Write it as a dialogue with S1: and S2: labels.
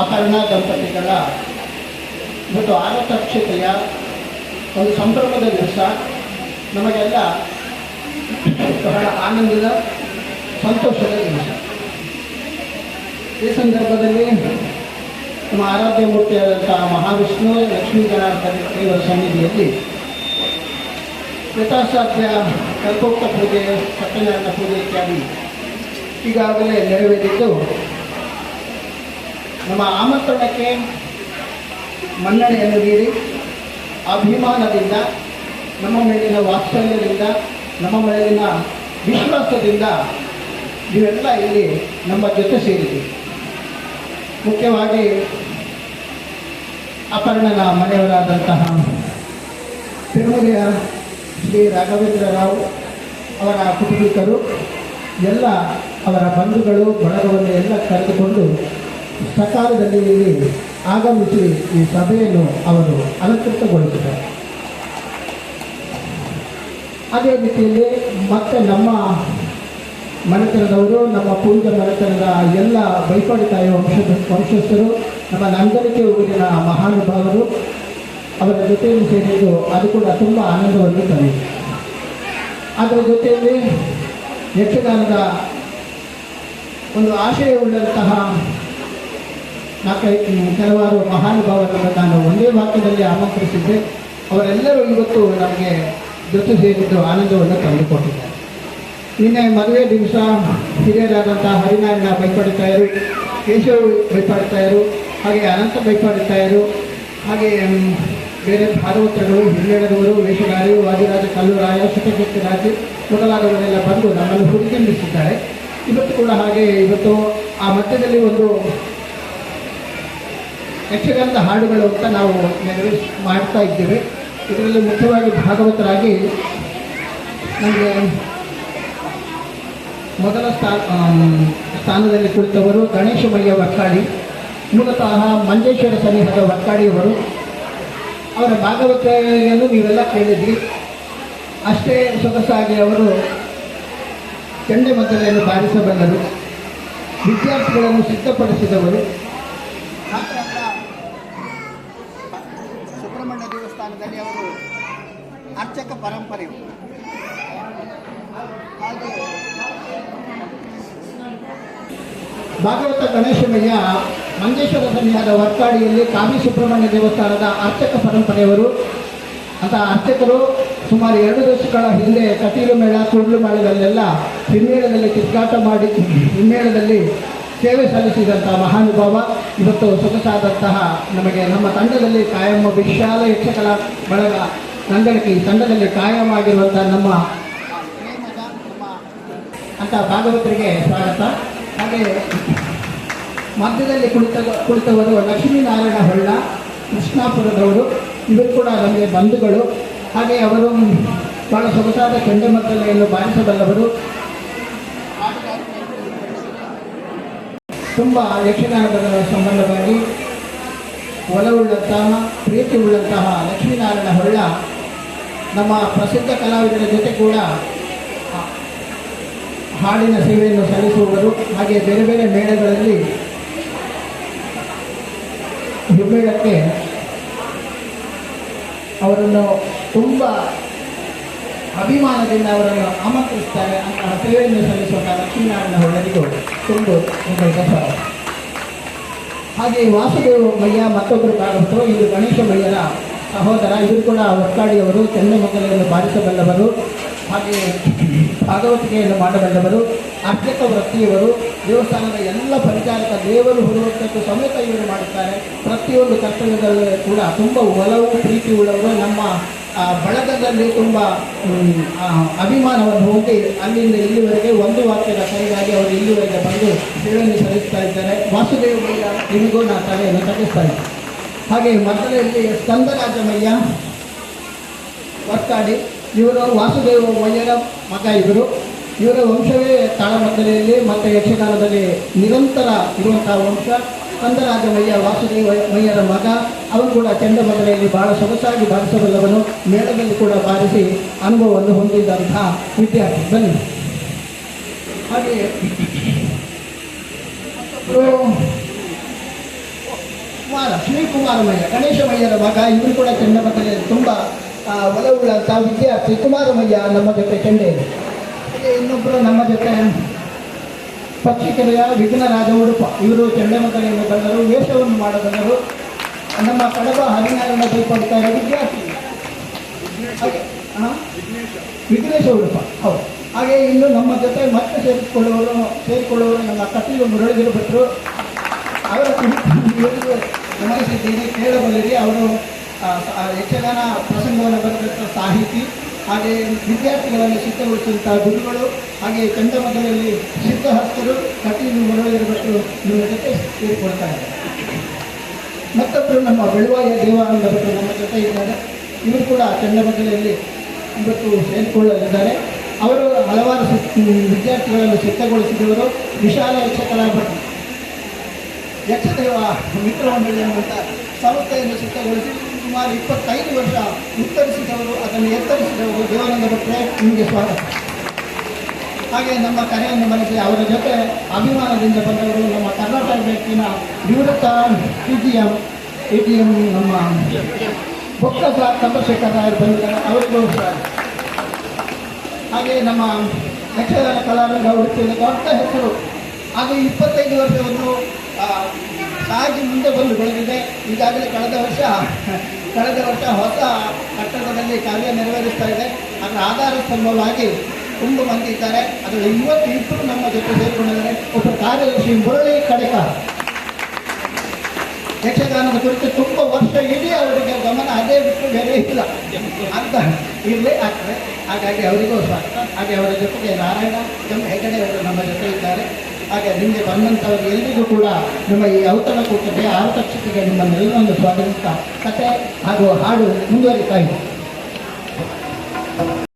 S1: ಅಪರ್ಣ ದಂಪತಿಗಳ ಮತ್ತು ಆರತಕ್ಷತೆಯ ಒಂದು ಸಂಭ್ರಮದ ದಿವಸ ನಮಗೆಲ್ಲ ಬಹಳ ಆನಂದದ, ಸಂತೋಷದ ದಿವಸ. ಈ ಸಂದರ್ಭದಲ್ಲಿ ನಮ್ಮ ಆರಾಧ್ಯ ಮೂರ್ತಿಯಾದಂತಹ ಮಹಾವಿಷ್ಣು, ಲಕ್ಷ್ಮೀ ಜನಾರ್ದನ ದೇವರ ಸನ್ನಿಧಿಯಲ್ಲಿ ಯಥಾಸಾಧ್ಯ ಕಲ್ಪೋಕ್ತ ಪೂಜೆ, ಸತ್ಯನಾರಾಯಣ ಪೂಜೆ ಇತ್ಯಾದಿ ಈಗಾಗಲೇ ನೆರವೇರಿದ್ದು ನಮ್ಮ ಆಮಂತ್ರಣಕ್ಕೆ ಮನ್ನಣೆಯನ್ನು ನೀಡಿ, ಅಭಿಮಾನದಿಂದ, ನಮ್ಮ ಮೇಲಿನ ವಾತ್ಸಲ್ಯದಿಂದ, ನಮ್ಮ ಮೇಲಿನ ವಿಶ್ವಾಸದಿಂದ ನೀವೆಲ್ಲ ಇಲ್ಲಿ ನಮ್ಮ ಜೊತೆ ಸೇರಿದ್ದೀವಿ ಮುಖ್ಯವಾಗಿ ಅಪರ್ಣನ ಮನೆಯವರಾದಂತಹ ತಿರುಮಲೆಯ ಶ್ರೀ ರಾಘವೇಂದ್ರ ರಾವ್ ಅವರ ಕುಟುಂಬಿಕರು, ಎಲ್ಲ ಅವರ ಬಂಧುಗಳು, ಬಳಗವನ್ನು ಎಲ್ಲ ಕರೆದುಕೊಂಡು ಸಕಾಲದಲ್ಲಿ ಇಲ್ಲಿ ಆಗಮಿಸಿ ಈ ಸಭೆಯನ್ನು ಅವರು ಅಲಂಕೃತಗೊಳಿಸಿದರು. ಅದೇ ರೀತಿಯಲ್ಲಿ ಮತ್ತೆ ನಮ್ಮ ಮನೆತನದವರು, ನಮ್ಮ ಪೂರ್ವ ಮನೆತನದ ಎಲ್ಲ ಬೈಪಾಡಿ ತಾಯಿ ವಂಶದ ವಂಶಸ್ಥರು, ನಮ್ಮ ನಂದನಿಕೆ ಊರಿನ ಮಹಾನುಭಾವರು, ಅವರ ಜೊತೆಯಲ್ಲಿ ಸೇರಿದ್ದು ಅದು ಕೂಡ ತುಂಬ ಆನಂದವನ್ನು ತಂದಿದೆ. ಅದರ ಜೊತೆಯಲ್ಲಿ ಯಕ್ಷಗಾನದ ಒಂದು ಆಶಯವುಳ್ಳಂತಹ ಕೆಲವಾರು ಮಹಾನುಭಾವರನ್ನು ನಾನು ಒಂದೇ ವಾಕ್ಯದಲ್ಲಿ ಆಮಂತ್ರಿಸಿದ್ದೆ. ಅವರೆಲ್ಲರೂ ಇವತ್ತು ನಮಗೆ ಜೊತೆ ಸೇರಿದ್ದು ಆನಂದವನ್ನು ತಂದುಕೊಟ್ಟಿದ್ದಾರೆ. ನಿನ್ನೆ ಮದುವೆ ದಿವಸ ಹಿರಿಯರಾದಂಥ ಹರಿನಾರಾಯಣ ಬೈಪಾಡಿತಾಯರು ಕೇಶವ ಬೈಪಾಡಿತಾಯರು ಹಾಗೆ ಅನಂತ ಬೈಪಾಡಿತಾಯರು ಹಾಗೆ ಬೇರೆ ಭಾಗವತಗಳು ಹಿರಿಯರವರು ವೇಷಗಾರಿ ವಾದಿರಾಜ ಕಲ್ಲುರಾಯ ಸುಖಶಕ್ತಿ ರಾಜ ಮೊದಲಾದವರೆಲ್ಲ ಬಂದು ನಮ್ಮನ್ನು ಹುಡುಕಿಂಬಿಸಿದ್ದಾರೆ ಇವತ್ತು ಕೂಡ ಹಾಗೆ ಇವತ್ತು ಆ ಮಧ್ಯದಲ್ಲಿ ಒಂದು ಯಕ್ಷಗಾನದ ಹಾಡುಗಳು ಅಂತ ನಾವು ನೆರವೇರಿಸಿ ಮಾಡ್ತಾ ಇದ್ದೇವೆ. ಇದರಲ್ಲಿ ಮುಖ್ಯವಾಗಿ ಭಾಗವತರಾಗಿ ನಮಗೆ ಮೊದಲ ಸ್ಥಾನ ಸ್ಥಾನದಲ್ಲಿ ಕುಳಿತವರು ಗಣೇಶ ಮಯ್ಯ ವಕ್ಕಾಡಿ ಮೂಲತಃ ಮಂಜೇಶ್ವರ ಸನಿಹದ ವಕ್ಕಾಡಿಯವರು ಅವರ ಭಾಗವತೆಯನ್ನು ನೀವೆಲ್ಲ ಕೇಳಿದ್ರಿ. ಅಷ್ಟೇ ಸೊಗಸಾಗಿ ಅವರು ಚಂಡಮದ್ದಲೆಯನ್ನು ಬಾರಿಸಬಲ್ಲರು. ವಿದ್ಯಾರ್ಥಿಗಳನ್ನು ಸಿದ್ಧಪಡಿಸಿದವರು ಮಾತ್ರ ಅಲ್ಲ, ಸುಬ್ರಹ್ಮಣ್ಯ ದೇವಸ್ಥಾನದಲ್ಲಿ ಅವರು ಅರ್ಚಕ ಪರಂಪರೆಯು ಭಾಗವತ ಗಣೇಶಮಯ್ಯ ಮಂಜೇಶ್ವರ ಸನ್ನಿಹದ ವರ್ಕಾಡಿಯಲ್ಲಿ ಕಾಮಿ ಸುಬ್ರಹ್ಮಣ್ಯ ದೇವಸ್ಥಾನದ ಅರ್ಚಕ ಪರಂಪರೆಯವರು. ಅಂತ ಅರ್ಚಕರು ಸುಮಾರು ಎರಡು ದಶಕಗಳ ಹಿಂದೆ ಕಟೀಲು ಮೇಳ, ಕುಡ್ಲು ಮೇಳದಲ್ಲೆಲ್ಲ ಹಿಮ್ಮೇಳದಲ್ಲಿ ಕಿತ್ತಾಟ ಮಾಡಿ, ಹಿಮ್ಮೇಳದಲ್ಲಿ ಸೇವೆ ಸಲ್ಲಿಸಿದಂತಹ ಮಹಾನುಭಾವ. ಇವತ್ತು ಸೊಗಸಾದಂತಹ ನಮಗೆ ನಮ್ಮ ತಂಡದಲ್ಲಿ ಕಾಯಮ್ಮ ವಿಶಾಲ ಯಕ್ಷಕಲ ಬಳಗ ಈ ತಂಡದಲ್ಲಿ ಕಾಯಮಾಗಿರುವಂತಹ ನಮ್ಮ ಅಂತ ಭಾಗವತರಿಗೆ ಸ್ವಾಗತ. ಹಾಗೆ ಮಧ್ಯದಲ್ಲಿ ಕುಳಿತ ಕುಳಿತವರು ಲಕ್ಷ್ಮೀನಾರಾಯಣ ಹೊಳ್ಳ, ಕೃಷ್ಣಾಪುರದವರು, ಇವರು ಕೂಡ ನಮಗೆ ಬಂಧುಗಳು. ಹಾಗೆ ಅವರು ಬಹಳ ಸೊಗಸಾದ ಚಂಡಮದ್ದಲೆಯನ್ನು ಬಾರಿಸಬಲ್ಲವರು. ತುಂಬ ಯಕ್ಷಗಾನದ ಸಂಬಂಧವಾಗಿ ಒಲವುಳ್ಳಂತಹ ಪ್ರೀತಿ ಉಳ್ಳಂತಹ ಲಕ್ಷ್ಮೀನಾರಾಯಣ ಹೊಳ್ಳ ನಮ್ಮ ಪ್ರಸಿದ್ಧ ಕಲಾವಿದರ ಜೊತೆ ಕೂಡ ಹಾಡಿನ ಸೇವೆಯನ್ನು ಸಲ್ಲಿಸುವವರು ಹಾಗೆ ಬೇರೆ ಬೇರೆ ಮೇಳಗಳಲ್ಲಿ ಹಿಮ್ಮೇಳಕ್ಕೆ ಅವರನ್ನು ತುಂಬ ಅಭಿಮಾನದಿಂದ ಅವರನ್ನು ಆಮಂತ್ರಿಸ್ತಾರೆ ಅಂತಹ ಸೇವೆಯನ್ನು ಸಲ್ಲಿಸುವಂಥ ಲಕ್ಷ್ಮೀನಾರಾಯಣ ಹೊಳ್ಳರಿಗೂ ತುಂಬ ಹಾಗೆ ವಾಸುದೇವ ಮಯ್ಯ ಮತ್ತೊಬ್ಬರು ಭಾಗವತರು ಇದು ಗಣೇಶ ಮಯ್ಯರ ಸಹೋದರ, ಇದು ಕೂಡ ಒಕ್ಕಾಡಿಯವರು ಚಂದ್ರಮಂಗಲೆಯನ್ನು ಬಾರಿಸಬಲ್ಲವರು, ಹಾಗೆ ಭಾಗವತಿಕೆಯನ್ನು ಮಾಡಬಲ್ಲವರು, ಅರ್ಚಕ ವೃತ್ತಿಯವರು, ದೇವಸ್ಥಾನದ ಎಲ್ಲ ಪರಿಚಾರಕ ದೇವರು ಹೊರುವಂಥದ್ದು ಸಮೇತ ಇವರು ಮಾಡುತ್ತಾರೆ. ಪ್ರತಿಯೊಂದು ಕರ್ತವ್ಯದಲ್ಲೂ ಕೂಡ ತುಂಬ ಒಲವು, ಪ್ರೀತಿ ಉಳ್ಳವರು. ನಮ್ಮ ಬಳಗದಲ್ಲಿ ತುಂಬ ಅಭಿಮಾನವನ್ನು ಹೊಂದಿ ಅಲ್ಲಿಂದ ಇಲ್ಲಿವರೆಗೆ ಒಂದು ವಾಕ್ಯದ ಕೈಗಾಗಿ ಅವರು ಇಲ್ಲಿವರೆಗೆ ಬಂದು ಸೇವೆಯನ್ನು ಸಲ್ಲಿಸ್ತಾ ಇದ್ದಾರೆ. ವಾಸುದೇವ ಇಲ್ಲಿಗೂ ನಾನು ತಲೆಯನ್ನು ಇದ್ದೀನಿ. ಹಾಗೆ ಮಧ್ಯದಲ್ಲಿ ಸ್ಕಂದರಾಜಮಯ್ಯ ವರ್ಕಾಡಿ ಇವರು ವಾಸುದೇವ ಮಯ್ಯರ ಮಗ ಇವರು. ಇವರ ವಂಶವೇ ತಾಳಮದ್ದಲೆಯಲ್ಲಿ ಮತ್ತು ಯಕ್ಷಗಾನದಲ್ಲಿ ನಿರಂತರ ಇರುವಂತಹ ವಂಶ. ಸ್ಕಂದರಾಜಮಯ್ಯ ವಾಸುದೇವ ಮಯ್ಯರ ಮಗ. ಅವನು ಕೂಡ ಚಂಡಮದ್ದಲೆಯಲ್ಲಿ ಬಹಳ ಸೊಗಸಾಗಿ ಬಾರಿಸಬಲ್ಲವನು ಮೇಳದಲ್ಲಿ ಕೂಡ ಬಾರಿಸಿ ಅನುಭವವನ್ನು ಹೊಂದಿದ್ದಂತಹ ವಿದ್ಯಾರ್ಥಿ. ಬನ್ನಿ. ಹಾಗೆ ಮತ್ತೊಬ್ಬರು ಕುಮಾರಮಯ್ಯ ಗಣೇಶಮಯ್ಯರ ಮಗ, ಇವರು ಕೂಡ ಚನ್ನಪಟ್ಟಣದಲ್ಲಿ ತುಂಬ ಒಲವುಳ್ಳಂಥ ವಿದ್ಯಾರ್ಥಿ ಕುಮಾರಮಯ್ಯ ನಮ್ಮ ಜೊತೆ ಚೆಂಡೆ ಇನ್ನೊಬ್ಬರು ನಮ್ಮ ಜೊತೆ ಪಕ್ಷಿಕರೆಯ ವಿಘ್ನ ರಾಜ ಉಡುಪ ಇವರು ಚಂಡಮತಲೆಯಿಂದ ಬಂದರು, ವೇಷವನ್ನು ಮಾಡಬಲ್ಲರು. ನಮ್ಮ ಕಡಬ ಹರಿನಾರಾಯಣ ದೀಪಂತ ವಿದ್ಯಾರ್ಥಿ? ವಿಘ್ನೇಶ ಉಡುಪ ಹೌದು. ಹಾಗೆ ಇನ್ನು ನಮ್ಮ ಜೊತೆ ಮತ್ತೆ ಸೇರಿಕೊಳ್ಳುವವರು ಸೇರಿಕೊಳ್ಳುವರು ನಮ್ಮ ಕಟೀಲು ಮುರಳಿಗಿರು ಭಟ್ರು. ಅವರ ಗಮನಿಸಿದ್ದೀನಿ. ಕೇಳಬಲ್ಲಿರಿ ಅವರು ಯಕ್ಷಗಾನ ಪ್ರಸಂಗವನ್ನು ಬರೆದಂಥ ಸಾಹಿತಿ ಹಾಗೆ ವಿದ್ಯಾರ್ಥಿಗಳನ್ನು ಸಿದ್ಧಗೊಳಿಸಿದಂಥ ಗುರುಗಳು ಹಾಗೆ ಚಂಡಮದರಲ್ಲಿ ಸಿದ್ಧಹಸ್ತರು ಕಟೀಲು ಮುರಳಿಗಿರು ಭಟ್ರು ನಿಮ್ಮ ಜೊತೆ ಸೇರಿಕೊಳ್ತಾರೆ. ಮತ್ತೊಬ್ಬರು ನಮ್ಮ ಬೆಳುವಾಯ ದೇವಾನಂದ ಭಟ್ರು ನಮ್ಮ ಜೊತೆ ಇದ್ದಾರೆ. ಇವರು ಕೂಡ ಚಂಡಮದಲೆಯಲ್ಲಿ ಇವತ್ತು ಸೇರಿಕೊಳ್ಳಲಿದ್ದಾರೆ. ಅವರು ಹಲವಾರು ವಿದ್ಯಾರ್ಥಿಗಳನ್ನು ಸಿದ್ಧಗೊಳಿಸಿದವರು ವಿಶಾಲ ಯಕ್ಷಕಲಾ ಭಟ್ರು ಯಕ್ಷದೇವ ಮಿತ್ರ ಮಂಡಳಿ ಎನ್ನುವಂಥ ಸಂಸ್ಥೆಯನ್ನು ಸಿದ್ಧಗೊಳಿಸಿ ಸುಮಾರು ಇಪ್ಪತ್ತೈದು ವರ್ಷ ಉತ್ತರಿಸಿದವರು, ಅದನ್ನು ಎತ್ತರಿಸಿದವರು ದೇವಾನಂದ ಭಟ್ರೆ ನಿಮಗೆ ಸ್ವಾಗತ. ಹಾಗೆ ನಮ್ಮ ಕರೆಯನ್ನು ಮನಸ್ಸಿ ಅವರ ಜೊತೆ ಅಭಿಮಾನದಿಂದ ಬಂದವರು ನಮ್ಮ ಕರ್ನಾಟಕ ಬ್ಯಾಂಕಿನ ನಿವೃತ್ತ T G M A T M ನಮ್ಮ ಬೊಕ್ಕ ಚಂದ್ರಶೇಖರ್ ರಾಯರು ಬಂದಿದ್ದಾರೆ. ಅವರಿಗೂ ಸ್ವಾಗತ. ಹಾಗೆ ನಮ್ಮ ಯಕ್ಷಗಾನ ಕಲಾವಿದ ಉಡುಪಿಯಲ್ಲಿ ದೊಡ್ಡ ಹೆಸರು. ಅದು ಇಪ್ಪತ್ತೈದು ವರ್ಷವನ್ನು ಸಾಗಿ ಮುಂದೆ ಬಂದು ಬೆಳೆದಿದೆ. ಈಗಾಗಲೇ ಕಳೆದ ವರ್ಷ ಕಳೆದ ವರ್ಷ ಹೊಸ ಕಟ್ಟಡದಲ್ಲಿ ಕಾರ್ಯ ನೆರವೇರಿಸ್ತಾ ಇದೆ. ಅದರ ಆಧಾರ ಸ್ತಂಭವಾಗಿ ತುಂಬ ಮಂದಿ ಇದ್ದಾರೆ ಅದರಲ್ಲಿ ಇವತ್ತು ಇಬ್ಬರು ನಮ್ಮ ಜೊತೆ ಸೇರಿಕೊಂಡಿದ್ದಾರೆ. ಒಬ್ಬ ಕಾರ್ಯದರ್ಶಿ ಮುರಳಿ ಕಡೆಕ ಯಕ್ಷಗಾನದ ಕುರಿತು ತುಂಬ ವರ್ಷ ಇಡೀ ಅವರಿಗೆ ಗಮನ, ಅದೇ ಬಿಟ್ಟು ಬೇರೆ ಇಲ್ಲ. ಅಂತ ಇರಲೇ ಆಗ್ತದೆ. ಹಾಗಾಗಿ ಅವರಿಗೂ ಸ್ವಾಗತ ಹಾಗೆ ಅವರ ಜೊತೆಗೆ ನಾರಾಯಣ ಎಂ ಹೆಗಡೆ ಅವರು ನಮ್ಮ ಜೊತೆ ಇದ್ದಾರೆ. ಹಾಗೆ ನಿಮಗೆ ಬಂದಂಥವ್ರು ಎಲ್ಲರಿಗೂ ಕೂಡ ನಿಮ್ಮ ಈ ಔತಣ ಕೂಟಕ್ಕೆ ಆರತಕ್ಷತೆಗೆ ನಿಮ್ಮನ್ನೆಲ್ಲರನ್ನು ಸ್ವಾಗತಿಸ್ತಾ ಕತೆ ಹಾಗೂ ಹಾಡು ಮುಂದುವರಿತಾ ಇದೆ.